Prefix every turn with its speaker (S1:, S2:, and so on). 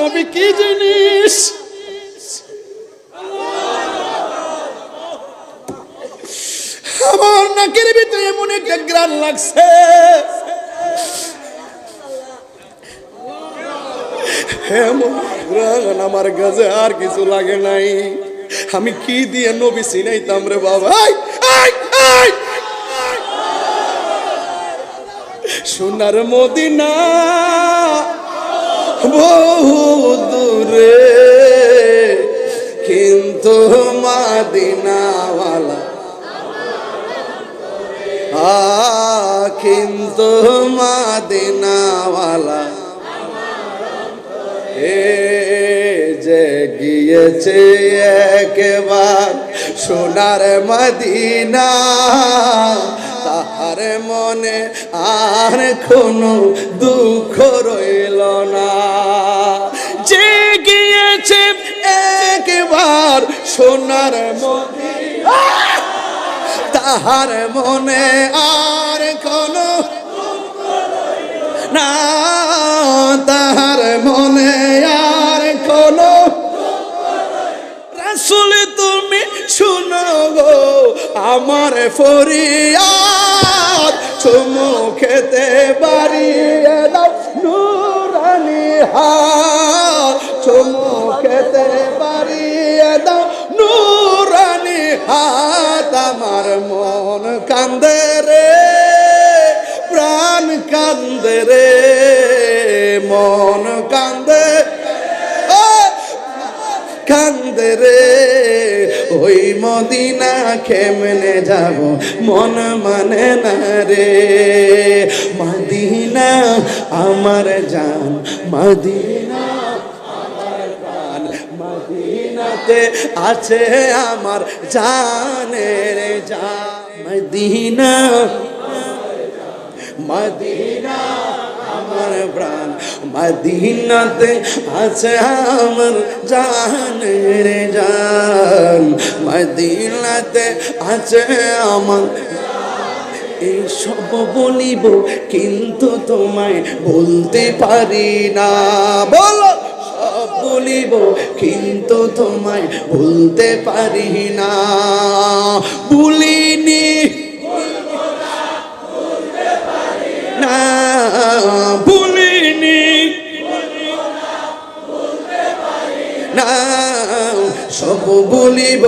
S1: নবী কি জিনিস? আমার নাকের ভিতরে এমন একটা গ্রান লাগছে। আমার কাছে আর কিছু লাগে নাই। আমি কি দিয়ে নবী চিনাইতাম রে বাবা! সোনার মদিনা কিন্তু মাদিনাওয়ালা। কিন্তু মাদিনাওয়ালা। এ যে গিয়েছে একবার সোনার মদিনা, তাহার মনে আর কোনো দুঃখ রইল না। যে গিয়েছে সোনার তাহার মনে আর কোনো না, তাহার মনে আর কোনো রাসুল তুমি শুনো গো, আমার ফরিয়াদ চুমু খেতে বাড়িয়ে দাও, নুরানি চুমু খেতে বাড়িয়ে দাও নুরানি হাত আমার মন কান্দে রে, প্রাণ কান্দে রে, মন কান্দে কান্দে রে, ওই মদিনা কেমনে যাব, মন মানে না রে। মদিনা আমার জান, মদিনা আমার প্রাণ মদিনাতে আছে আমার জানের জান। মদিনা মদিনা আমার প্রাণ। মদিনাতে আছে আমার জানের জান। মদিনাতে আছে আমার এই সব বলিব, কিন্তু তোমায় বলতে পারি না। বলো। কিন্তু তোমায় ভুলতে পারি না। ভুলিনি। না ভুলিনি। না সব বলিব